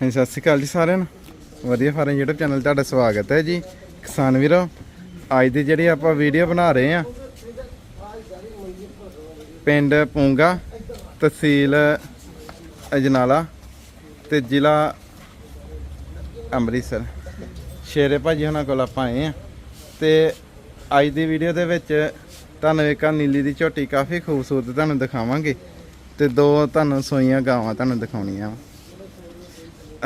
ਹਾਂਜੀ, ਸਤਿ ਸ਼੍ਰੀ ਅਕਾਲ ਜੀ ਸਾਰਿਆਂ ਨੂੰ। ਵਧੀਆ ਫਾਰਮ YouTube ਚੈਨਲ ਤੁਹਾਡਾ ਸਵਾਗਤ ਹੈ ਜੀ। ਕਿਸਾਨ ਵੀਰੋ, ਅੱਜ ਦੀ ਜਿਹੜੀ ਆਪਾਂ ਵੀਡੀਓ ਬਣਾ ਰਹੇ ਆ ਪਿੰਡ ਪੂੰਗਾ, ਤਹਿਸੀਲ ਅਜਨਾਲਾ ਤੇ ਜ਼ਿਲ੍ਹਾ ਅੰਮ੍ਰਿਤਸਰ। ਸ਼ੇਰੇ ਭਾਜੀ ਉਹਨਾਂ ਕੋਲ ਆਪਾਂ ਆਏ ਆ ਤੇ ਅੱਜ ਦੀ ਵੀਡੀਓ ਦੇ ਵਿੱਚ ਤੁਹਾਨੂੰ ਇੱਕ ਨੀਲੀ ਦੀ ਝੋਟੀ ਕਾਫੀ ਖੂਬਸੂਰਤ ਤੁਹਾਨੂੰ ਦਿਖਾਵਾਂਗੇ ਤੇ ਦੋ ਤੁਹਾਨੂੰ ਸੋਈਆਂ ਗਾਵਾਂ ਤੁਹਾਨੂੰ ਦਿਖਾਉਣੀਆਂ। ਵਾਂ।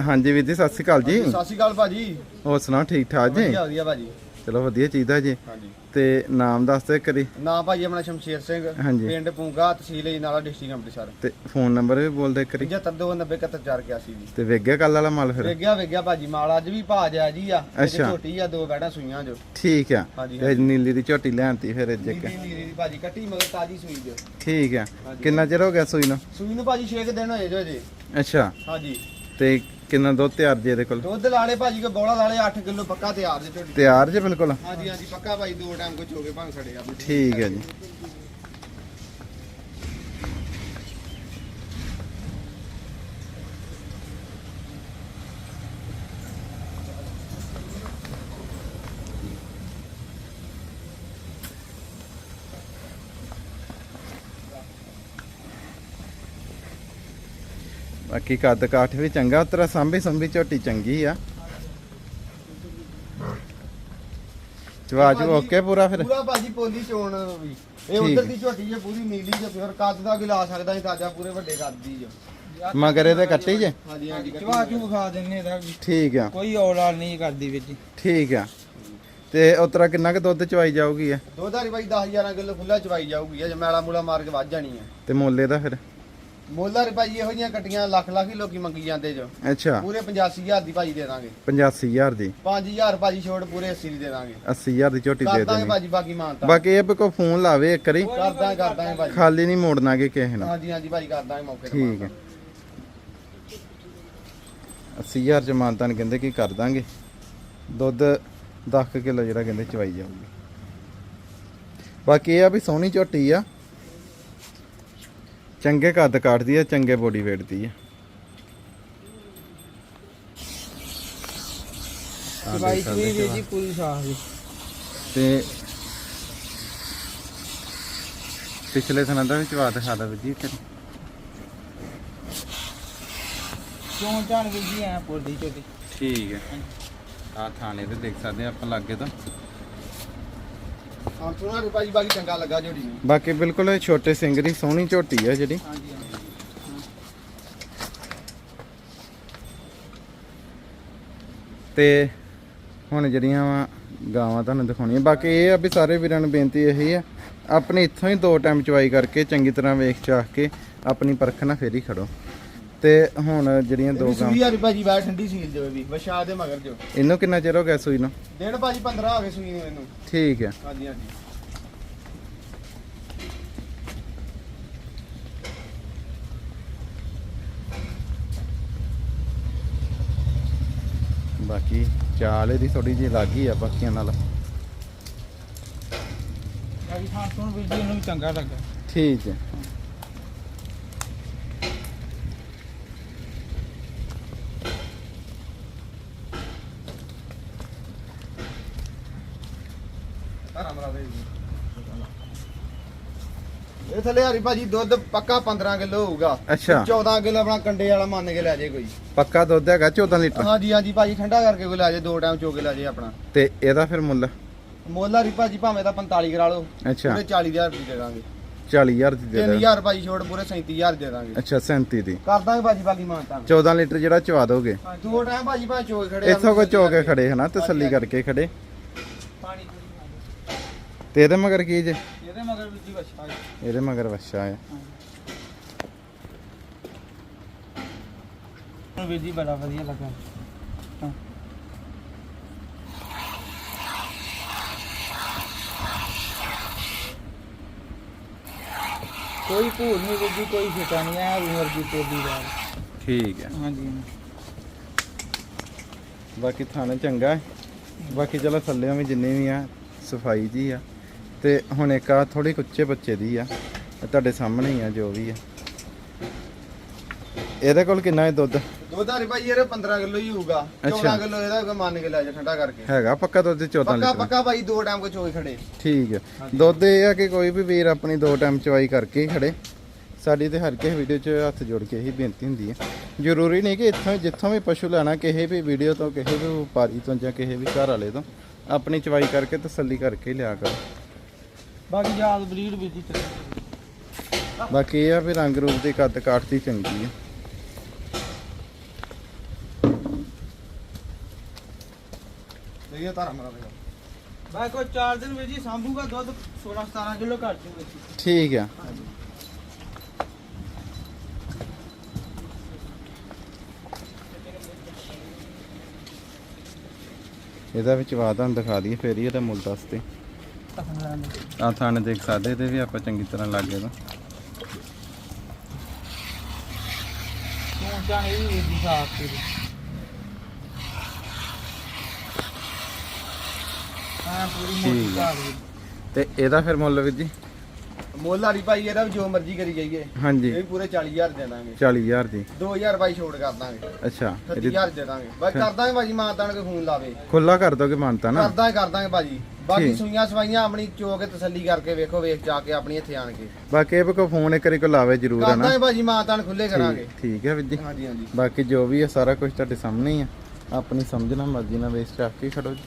ਹਾਂਜੀ ਵੀਰ ਜੀ ਸਤਿ ਸ਼੍ਰੀ ਅਕਾਲ ਜੀ। ਸਤਿ ਸ਼੍ਰੀ ਅਕਾਲ ਭਾਜੀ। ਹੋਰ ਸੁਣਾਓ ਠੀਕ ਠਾਕ ਜੀ? ਵਧੀਆ ਵਧੀਆ ਭਾਜੀ। ਚਲੋ ਵਧੀਆ ਚਾਹੀਦਾ ਜੀ। ਹਾਂਜੀ। ਤੇ ਨਾਮ ਦੱਸ ਦਿਓ ਕਰੀ ਨਾਮ ਭਾਜੀ ਆਪਣਾ ਸ਼ਮਸ਼ੇਰ ਸਿੰਘ। ਪਿੰਡ ਪੂੰਗਾ ਤਹਿਸੀਲ ਅਜਨਾਲਾ ਡਿਸਟ੍ਰਿਕਟ ਅੰਮ੍ਰਿਤਸਰ। ਤੇ ਫੋਨ ਨੰਬਰ ਵੀ ਬੋਲ ਦੇ ਕਰੀ 75297181 ਜੀ ਤੇ ਵੇਗਿਆ ਕੱਲ ਵਾਲਾ ਮਾਲ ਫਿਰ? ਵੇਗਿਆ ਵੇਗਿਆ ਭਾਜੀ ਮਾਲ ਅੱਜ ਵੀ ਭਾਜ ਆ ਜੀ ਆ। ਝੋਟੀ ਆ ਦੋ ਬੈਠਾ ਸੂਈਆਂ ਜੋ। ਠੀਕ ਆ। ਤੇ ਨੀਲੀ ਦੀ ਝੋਟੀ ਲੈਣਤੀ ਫਿਰ ਅੱਜ ਇੱਕ। ਨੀਲੀ ਦੀ ਭਾਜੀ ਕੱਟੀ ਮਗਰ ਤਾਜੀ ਸੂਈ ਜੋ। ਠੀਕ ਆ। ਕਿੰਨਾ ਚਿਰ ਹੋ ਗਿਆ ਸੂਈ ਨੂੰ? ਸੂਈ ਨੂੰ ਭਾਜੀ 6 ਦਿਨ ਹੋਏ ਜੋ ਜੀ ਅੱਛਾ। ਹਾਂਜੀ। ਤੇ ਕਿੰਨਾ ਦੁੱਧ ਤਿਆਰ ਜੀ ਇਹਦੇ ਕੋਲ? ਦੁੱਧ ਲਾਲੇ ਭਾਜੀ ਕੋ ਬੋਲਾ ਲਾਲੇ 8 ਕਿਲੋ ਪੱਕਾ ਤਿਆਰ ਜੇ ਝੋਟੀ ਤਿਆਰ ਜੇ ਬਿਲਕੁਲ? ਹਾਂਜੀ ਹਾਂਜੀ ਪੱਕਾ ਭਾਜੀ ਦੋ ਟਾਈਮ ਕੋ ਚੋਗੇ ਭੰਗ ਛੜੇ ਆ। ਠੀਕ ਹੈ ਜੀ। ਬਾਕੀ ਕੱਦ ਕਾਠ ਵੀ ਚੰਗਾ ਉਤਰਾ ਸਾਂਭੀ ਸੰਭੀ ਝੋਟੀ ਚੰਗੀ ਆ। ਜਵਾਜ ਓਕੇ ਪੂਰਾ ਫਿਰ? ਪੂਰਾ ਭਾਜੀ ਪੋਲੀ ਚੋਣ ਵੀ। ਇਹ। ਉਧਰ ਦੀ ਝੋਟੀ ਜੇ ਪੂਰੀ ਨੀਲੀ ਜੇ ਫਿਰ ਕੱਦ ਦਾ ਵੀ ਲਾ ਸਕਦਾ ਸੀ ਤਾਜਾ ਪੂਰੇ ਵੱਡੇ ਕੱਦ ਦੀ ਜੋ। ਮਗਰ ਇਹਦੇ ਕੱਟੀ ਜੇ? ਹਾਂਜੀ ਹਾਂਜੀ ਚਵਾ ਚੂ ਵਿਖਾ ਦਿੰਨੇ ਇਹਦਾ ਵੀ। ਠੀਕ ਆ। ਕੋਈ ਔਲਾਲ ਨਹੀਂ ਕਰਦੀ ਵਿੱਚ। ਠੀਕ ਆ। ਤੇ ਉਤਰਾ ਕਿੰਨਾ ਕੁ ਦੁੱਧ ਚਵਾਈ ਜਾਊਗੀ ਆ ਦੋਧਾਰੀ ਬਾਈ 10 11 ਕਿਲੋ ਖੁੱਲਾ ਚਵਾਈ ਜਾਊਗੀ ਜੇ ਮੈਲਾ ਮੂਲਾ ਮਾਰ ਕੇ ਵੱਜ ਜਾਣੀ ਹੈ ਤੇ ਮੁੱਲ ਇਹਦਾ ਫਿਰ? ਮੋਲਾ ਰੇ ਭਾਈ ਇਹੋ ਜੀਆਂ ਕੱਟੀਆਂ ਲੱਖ ਲੱਖ ਹੀ ਲੋਕੀ ਮੰਗੀ ਜਾਂਦੇ ਜੋ। ਅੱਛਾ। ਪੂਰੇ 85000 ਦੀ ਭਾਜੀ ਦੇ ਦਾਂਗੇ। 85000 ਦੀ? 5000 ਭਾਜੀ ਛੋੜ ਪੂਰੇ 80 ਦੀ ਦੇ ਦਾਂਗੇ। 80000 ਦੀ ਝੋਟੀ ਦੇ ਦਾਂਗੇ ਭਾਜੀ ਬਾਕੀ ਮਾਨਤਾ ਬਾਕੀ ਇਹ ਕੋਈ ਫੋਨ ਲਾਵੇ ਇੱਕ ਵਾਰੀ। ਕਰ ਦਾਂਗੇ ਕਰ ਦਾਂਗੇ ਭਾਜੀ। ਖਾਲੀ ਨਹੀਂ ਮੋੜਨਾਗੇ ਕਿਸੇ ਨਾਲ ਹਾਂਜੀ ਹਾਂਜੀ ਭਾਜੀ ਕਰ ਦਾਂਗੇ ਮੌਕੇ ਤੇ ਠੀਕ ਹੈ। 80000 ਚ ਮਾਨਤਾਨ ਕਹਿੰਦੇ ਕੀ ਕਰ ਦਾਂਗੇ। ਦੁੱਧ 10 ਕਿਲੋ ਜਿਹੜਾ ਕਹਿੰਦੇ ਚਵਾਈ ਜਾਊਗੀ। ਬਾਕੀ ਇਹ ਆ ਵੀ ਸੋਹਣੀ ਝੋਟੀ ਆ। ਚੰਗੇ ਕੱਦ ਕਾਟਦੀ ਆ ਚੰਗੇ ਬੋਡੀ weight ਦੀ ਵੀ ਹੋ। ਜੀ ਪੂਰੀ ਸਾਫ਼ ਜੀ। ਤੇ ਪਿਛਲੇ ਸਨਾਂ ਦਾ ਵੀ ਚਵਾ ਦਿਖਾ ਦਾ ਜੀ ਵਾਰੀ। ਕਿਉਂ ਜੀ ਐ ਠੀਕ ਹੈ। ਆ ਥਾਣੇ ਤੇ ਦੇਖ ਸਕਦੇ ਆ ਆਪਾਂ ਲਾਗੇ ਤੋਂ। ਬਾਕੀ ਚੰਗਾ ਲੱਗਾ ਜੋੜੀ। ਨੂੰ ਬਾਕੀ ਬਿਲਕੁਲ ਇਹ ਛੋਟੇ ਸਿੰਘ ਦੀ ਸੋਹਣੀ ਝੋਟੀ ਆ ਜਿਹੜੀ। ਹਾਂਜੀ ਹਾਂਜੀ। ਤੇ ਹੁਣ ਜਿਹੜੀਆਂ ਵਾ ਗਾਵਾਂ ਤੁਹਾਨੂੰ ਦਿਖਾਉਣੀਆਂ। ਬਾਕੀ ਇਹ ਆ ਵੀ ਸਾਰੇ ਵੀਰਾਂ ਨੂੰ ਬੇਨਤੀ ਇਹੀ ਆ ਆਪਣੇ ਇੱਥੋਂ ਹੀ ਦੋ ਟਾਈਮ ਚਵਾਈ ਕਰਕੇ ਚੰਗੀ ਤਰ੍ਹਾਂ ਵੇਖ ਚਾਖ ਕੇ ਆਪਣੀ ਪਰਖ ਨਾਲ ਫੇਰ ਹੀ ਖੜੋ। ਤੇ ਹੁਣ ਜਿਹੜੀਆਂ ਦੋ ਗਾਵਾਂ ਸੂਈ ਹਰੀ ਭਾਜੀ ਬੈ ਠੰਡੀ ਸੀਲ ਜੋ ਇਹ ਵੀ ਵਸ਼ਾ ਦੇ ਮਗਰ ਜੋ। ਇਹਨੂੰ ਕਿੰਨਾ ਚਿਰ ਹੋ ਗਿਆ ਸੂਈ ਨੂੰ? ਦਿਨ ਭਾਜੀ 15 ਹੋ ਗਏ ਸੂਈ ਨੂੰ ਇਹਨੂੰ। ਠੀਕ ਆ ਹਾਂਜੀ ਹਾਂਜੀ। ਬਾਕੀ ਚਾਲ ਇਹਦੀ ਥੋੜੀ ਜਿਹੀ ਲੱਗ ਹੀ ਆ ਬਾਕੀਆਂ ਨਾਲ। ਬਾਕੀ ਖਾਣ ਵੀ ਜੀ ਉਹਨੂੰ ਵੀ ਚੰਗਾ ਲੱਗਾ। ਠੀਕ ਹੈ ਧਾਰਾ ਮਰਾ ਦੇ ਜੀ ਇਹ ਥੱਲੇ ਹਰੀ ਭਾਜੀ ਦੁੱਧ ਪੱਕਾ 15 ਕਿਲੋ ਹੋਊਗਾ। ਅੱਛਾ। 14 ਕਿਲੋ ਆਪਣਾ ਕੰਡੇ ਵਾਲਾ ਮੰਨ ਕੇ ਲੈ ਜੇ ਕੋਈ। ਪੱਕਾ ਦੁੱਧ ਹੈਗਾ 14 ਲੀਟਰ? ਹਾਂਜੀ ਹਾਂਜੀ ਭਾਜੀ ਠੰਡਾ ਕਰਕੇ ਕੋਈ ਲੈ ਜੇ ਦੋ ਟਾਈਮ ਚੋ ਕੇ ਲੈ ਜੇ ਆਪਣਾ। ਤੇ ਇਹਦਾ ਫਿਰ ਮੁੱਲ? ਮੁੱਲ ਹਰੀ ਭਾਜੀ ਭਾਵੇਂ ਤਾਂ 45 ਕਰਾ ਲਓ ਅੱਛਾ। ਪੂਰੇ 40000 ਰੁਪਏ ਦੇ ਦਾਂਗੇ। 40000 ਦੀ ਦੇ ਦੇ 3000 ਭਾਜੀ ਛੋੜ ਪੂਰੇ 37000 ਦੇ ਦਾਂਗੇ। ਅੱਛਾ 37 ਦੀ। ਕਰ ਦਾਂਗੇ ਭਾਜੀ ਬਾਕੀ ਮਾਨਤਾ। 14 ਲੀਟਰ ਜਿਹੜਾ ਚਵਾ ਦੋਗੇ। ਦੋ ਟਾਈਮ ਭਾਜੀ ਭਾਵੇਂ ਚੋ ਕੇ ਖੜੇ ਇੱਥੋਂ ਕੋ ਚੋ ਕੇ ਖੜੇ ਹਨਾ ਤਸੱਲੀ ਕਰਕੇ ਖੜੇ। ਤੇ ਇਹਦੇ ਮਗਰ ਕੀ ਜੇ? ਇਹਦੇ ਮਗਰ ਵੀ ਜੀ ਵਛਾ ਜੀ ਇਹਦੇ ਮਗਰ ਵੱਛਾ ਹੈ ਹੁਣ ਵੀ ਜੀ ਬੜਾ ਵਧੀਆ ਲੱਗਾ। ਹਾਂ। ਕੋਈ ਭੂਲ ਨਹੀਂ ਵੀ ਜੀ ਕੋਈ ਫਿਟਾ ਨਹੀਂ ਆ ਉਮਰ ਦੀ ਪੋਲੀ ਦਾ ਠੀਕ ਹੈ ਹਾਂਜੀ। ਬਾਕੀ ਥਾਣਾ ਚੰਗਾ ਹੈ। ਬਾਕੀ ਚਲੋ ਥੱਲਿਆਂ ਵੀ ਜਿੰਨੇ ਵੀ ਆ ਸਫ਼ਾਈ ਜੀ ਆ। ਤੇ ਹੁਣ ਇੱਕ ਆ ਥੋੜੀ ਉੱਚੇ ਬੱਚੇ ਦੀ ਆ ਤੁਹਾਡੇ ਸਾਹਮਣੇ ਹੀ ਆ ਜੋ ਵੀ ਆ। ਇਹਦੇ ਕੋਲ ਕਿੰਨਾ ਹੈ ਦੁੱਧ? ਦੁੱਧਾਰੀ ਭਾਈ ਇਹਦੇ 15 ਕਿਲੋ ਹੀ ਹੋਊਗਾ। ਅੱਛਾ। 14 ਕਿਲੋ ਇਹਦਾ ਮੰਨ ਕੇ ਲੈ ਜਾ ਠੰਡਾ ਕਰਕੇ। ਹੈਗਾ ਪੱਕਾ ਦੁੱਧ 14 ਪੱਕਾ ਲੀਟਰ। ਪੱਕਾ ਭਾਈ ਦੋ ਟਾਈਮ ਕੋ ਚੋਈ ਖੜੇ। ਠੀਕ ਹੈ ਦੁੱਧ ਇਹ ਆ ਕਿ ਕੋਈ ਵੀ ਵੀਰ ਆਪਣੀ ਦੋ ਟਾਈਮ ਚਵਾਈ ਕਰਕੇ ਖੜੇ। ਸਾਡੀ ਤੇ ਹਰ ਕਿਸੇ ਵੀਡੀਓ 'ਚ ਹੱਥ ਜੋੜ ਕੇ ਇਹੀ ਬੇਨਤੀ ਹੁੰਦੀ ਹੈ ਜ਼ਰੂਰੀ ਨਹੀਂ ਕਿ ਇੱਥੋਂ ਜਿੱਥੋਂ ਵੀ ਪਸ਼ੂ ਲੈਣਾ ਕਿਸੇ ਵੀ ਵੀਡੀਓ ਤੋਂ ਕਿਸੇ ਵੀ ਵਪਾਰੀ ਤੋਂ ਜਾਂ ਕਿਸੇ ਵੀ ਘਰ ਵਾਲੇ ਤੋਂ ਆਪਣੀ ਚਵਾਈ ਕਰਕੇ ਤਸੱਲੀ ਕਰਕੇ ਲਿਆ ਕਰੋ। ਬਾਕੀ ਯਾਦ ਬਰੀਡ ਵੀ ਦੀ ਤਰ੍ਹਾਂ ਬਾਕੀ ਇਹ ਆ ਵੀ ਰੰਗ ਰੂਪ ਦੀ ਕੱਦ ਕਾਠ ਦੀ ਚੰਗੀ ਹੈ ਦੇਖਿਆ ਧਾਰਾ ਮਾਰਾ ਭਾਈ ਬਾਈ ਕੋਈ 4 ਦਿਨ ਵਿੱਚ ਹੀ ਸੰਭੂਗਾ ਦੁੱਧ 16 17 ਕਿਲੋ ਘੱਟ ਜੂਗਾ ਠੀਕ ਆ। ਇਹਦਾ ਵਿੱਚ ਤੁਹਾਨੂੰ ਦਿਖਾ ਦਈਏ ਫੇਰ ਹੀ ਇਹਦਾ ਮੁੱਲ ਦੱਸਦੇ ਆ ਥਾਣੇ ਦੇਖ ਸਕਦੇ ਤੇ ਵੀ ਆਪਾਂ ਚੰਗੀ ਤਰ੍ਹਾਂ ਲੱਗੇ ਤਾਂ। ਤੂੰ ਚਾਹੇ ਵੀ ਵੀ ਹਾਂ ਪੂਰੀ ਮੋਟੀ ਤੇ ਇਹਦਾ ਫਿਰ ਮੁੱਲ ਵੀਰ ਜੀ? ਮੁੱਲ ਵਾਲੀ ਭਾਈ ਇਹਦਾ ਵੀ ਜੋ ਮਰਜ਼ੀ ਕਰੀ ਜਾਈਏ। ਇਹ ਹਾਂਜੀ ਵੀ ਪੂਰੇ 40000 ਦੇ ਦਾਂਗੇ। 40000 ਦੀ। 2000 ਭਾਈ ਛੋੜ ਕਰ ਦਾਂਗੇ। ਅੱਛਾ 30000 ਦੇ ਦਾਂਗੇ। ਬਾਈ ਕਰ ਦਾਂਗੇ ਭਾਜੀ ਮਾਂ ਤਾਣ ਕੇ ਫੋਨ ਲਾਵੇ। ਖੁੱਲਾ ਕਰ ਦੋਗੇ ਮਾਨਤਾ ਨਾ? ਕਰ ਦਾਂਗੇ ਕਰ ਦਾਂਗੇ ਭਾਜੀ। ਬਾਕੀ ਠੀਕ। ਸੂਈਆਂ ਸਵਾਈਆਂ ਆਪਣੀ ਚੋ ਕੇ ਤਸੱਲੀ ਕਰਕੇ ਵੇਖੋ ਵੇਖ ਜਾ ਕੇ ਆਪਣੀ ਇੱਥੇ ਆਣ ਕੇ। ਬਾਕੀ ਇਹ ਕੋਈ ਫੋਨ ਇੱਕ ਵਾਰੀ ਕੋ ਲਾਵੇ ਜ਼ਰੂਰ ਹੈ ਕਰ ਨਾ ਦਾਂਗੇ ਭਾਜੀ ਮਾਂ ਤਾਣ ਖੁੱਲੇ ਕਰਾਂਗੇ ਠੀਕ- ਠੀਕ ਹੈ ਵੀਰ ਜੀ। ਹਾਂਜੀ ਹਾਂਜੀ। ਬਾਕੀ ਜੋ ਵੀ ਹੈ ਸਾਰਾ ਕੁਝ ਤੁਹਾਡੇ ਸਾਹਮਣੇ ਹੀ ਆ। ਆਪਣੀ ਸਮਝਣਾ ਮਰਜ਼ੀ ਨਾਲ ਵੇਚ ਚੱਕ ਕੇ ਖੜੋ ਜੀ।